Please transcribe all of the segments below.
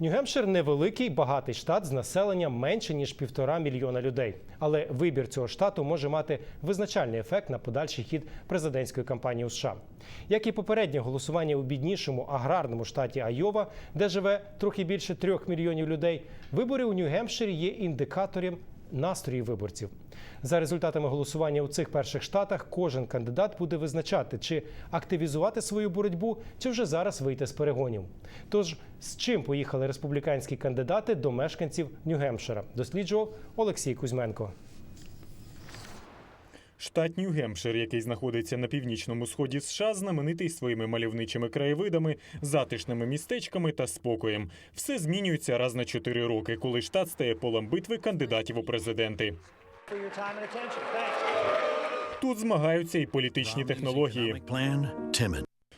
Нью-Гемпшир – невеликий багатий штат з населенням менше ніж півтора мільйона людей. Але вибір цього штату може мати визначальний ефект на подальший хід президентської кампанії у США. Як і попереднє голосування у біднішому аграрному штаті Айова, де живе трохи більше трьох мільйонів людей, вибори у Нью-Гемпширі є індикатором настроїв виборців. За результатами голосування у цих перших штатах кожен кандидат буде визначати, чи активізувати свою боротьбу, чи вже зараз вийти з перегонів. Тож з чим поїхали республіканські кандидати до мешканців Нью-Гемпшира, досліджував Олексій Кузьменко. Штат Нью-Гемпшир, який знаходиться на північному сході США, знаменитий своїми мальовничими краєвидами, затишними містечками та спокоєм. Все змінюється раз на чотири роки, коли штат стає полем битви кандидатів у президенти. Тут змагаються і політичні технології.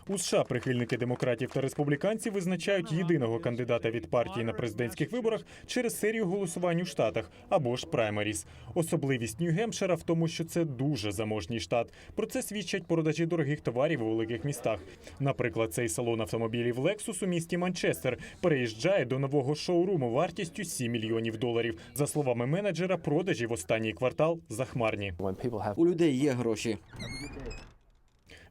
У США прихильники демократів та республіканців визначають єдиного кандидата від партії на президентських виборах через серію голосувань у штатах або ж праймеріс. Особливість Нью-Гемпшира в тому, що це дуже заможній штат. Про це свідчать продажі дорогих товарів у великих містах. Наприклад, цей салон автомобілів Lexus у місті Манчестер переїжджає до нового шоуруму вартістю 7 мільйонів доларів. За словами менеджера, продажі в останній квартал захмарні. У людей є гроші.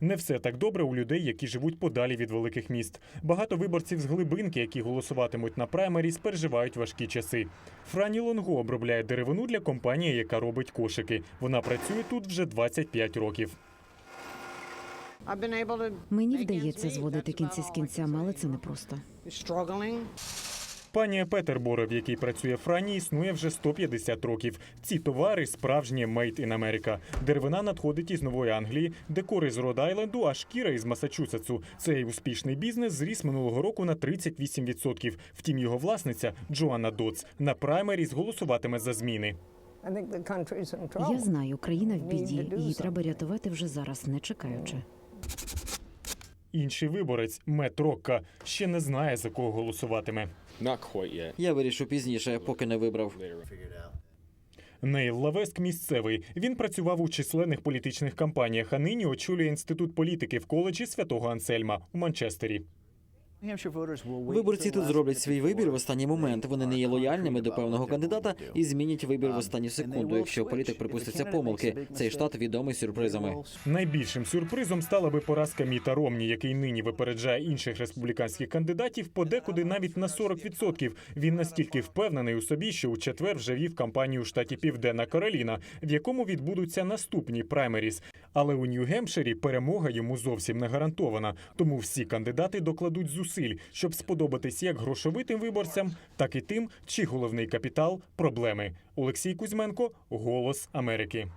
Не все так добре у людей, які живуть подалі від великих міст. Багато виборців з глибинки, які голосуватимуть на праймеріс, переживають важкі часи. Франі Лонго обробляє деревину для компанії, яка робить кошики. Вона працює тут вже 25 років. Мені вдається зводити кінці з кінцями, але це непросто. Пані Петерборе, в якій працює Франі, існує вже 150 років. Ці товари справжнє «Made in America». Деревина надходить із Нової Англії, декори з Род-Айленду, а шкіра із Масачусетсу. Цей успішний бізнес зріс минулого року на 38%. Втім, його власниця Джоанна Доц на праймеріс голосуватиме за зміни. Я знаю, країна в біді. Її треба рятувати вже зараз, не чекаючи. Інший виборець Мет Рокка ще не знає за кого голосуватиме. Я вирішу пізніше, поки не вибрав. Нейл Лавеск місцевий. Він працював у численних політичних кампаніях, а нині очолює інститут політики в коледжі святого Ансельма у Манчестері. Виборці тут зроблять свій вибір в останній момент. Вони не є лояльними до певного кандидата і змінять вибір в останню секунду. Якщо політик припуститься помилки, цей штат відомий сюрпризами. Найбільшим сюрпризом стала би поразка Міта Ромні, який нині випереджає інших республіканських кандидатів подекуди навіть на 40%. Він настільки впевнений у собі, що у четвер вже вів кампанію у штаті Південна Кароліна, в якому відбудуться наступні праймеріс. Але у Нью-Гемпширі перемога йому зовсім не гарантована. Тому всі кандидати докладуть зусиль, щоб сподобатись як грошовитим виборцям, так і тим, чий головний капітал проблеми. Олексій Кузьменко, Голос Америки.